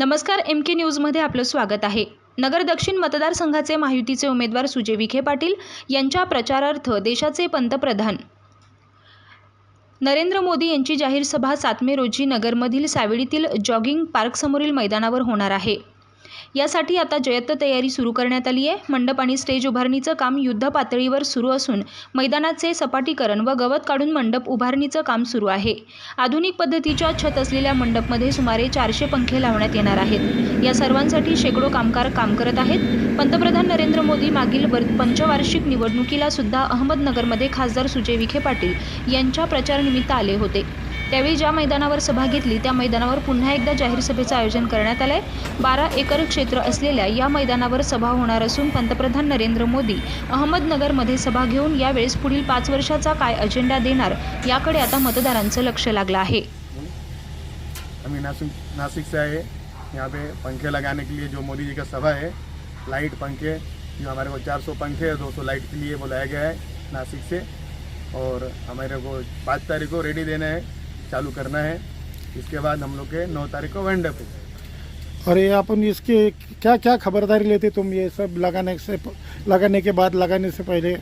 नमस्कार एम के न्यूजमध्ये आपलं स्वागत आहे. नगर दक्षिण मतदारसंघाचे महायुतीचे उमेदवार सुजय विखे पाटील यांच्या प्रचारार्थ देशाचे पंतप्रधान. नरेंद्र मोदी यांची जाहीर सभा सात मे रोजी नगरमधील सावेडीतील जॉगिंग पार्कसमोरील मैदानावर होणार आहे. यासाठी आता जयत्त तयारी सुरू करण्यात आली आहे. मंडप आणि स्टेज उभारणीचं काम युद्ध पातळीवर सुरू असून मैदानाचे सपाटीकरण व गवत काढून मंडप उभारणीचं काम सुरू आहे. आधुनिक पद्धतीच्या छत असलेल्या मंडपमध्ये सुमारे चारशे पंखे लावण्यात येणार आहेत. या सर्वांसाठी शेकडो कामगार काम करत आहेत. पंतप्रधान नरेंद्र मोदी मागील वर पंचवार्षिक निवडणुकीला सुद्धा अहमदनगरमध्ये खासदार सुजय विखे पाटील यांच्या प्रचारानिमित्त आले होते. त्यावेळी ज्या मैदानावर सभा घेतली त्या मैदानावर पुन्हा एकदा जाहीर सभेचं आयोजन करण्यात आलं आहे बारा एकर क्षेत्र असलेल्या या मैदानावर सभा होणार असून पंतप्रधान नरेंद्र मोदी अहमदनगरमध्ये सभा घेऊन यावेळेस पुढील पाच वर्षाचा काय अजेंडा देणार याकडे आता मतदारांचं लक्ष लागलं आहे. हमें नासिक नासिक से आए यहाँ पे पंखे लगाने के लिए जो मोदी जी का सभा है लाइट पंखे जो हमारे को 400 पंखे और 200 लाइट के लिए बुलाया गया है नासिक से। और हमारे को पाँच तारीख को रेडी देना है। चालू करना है। इसके बाद हम लोग के नौ तारीख को वेंडअप है और ये अपन इसके क्या क्या खबरदारी लेते तुम ये सब लगाने से लगाने के बाद लगाने से पहले?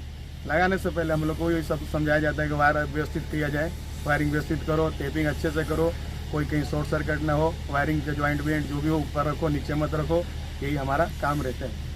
लगाने से पहले हम लोग को ये सब समझाया जाता है कि वायर व्यवस्थित किया जाए। वायरिंग व्यवस्थित करो टेपिंग अच्छे से करो। कोई कहीं शॉर्ट सर्किट ना हो। वायरिंग के ज्वाइंट वेंट जो भी हो ऊपर रखो नीचे मत रखो। यही हमारा काम रहता है।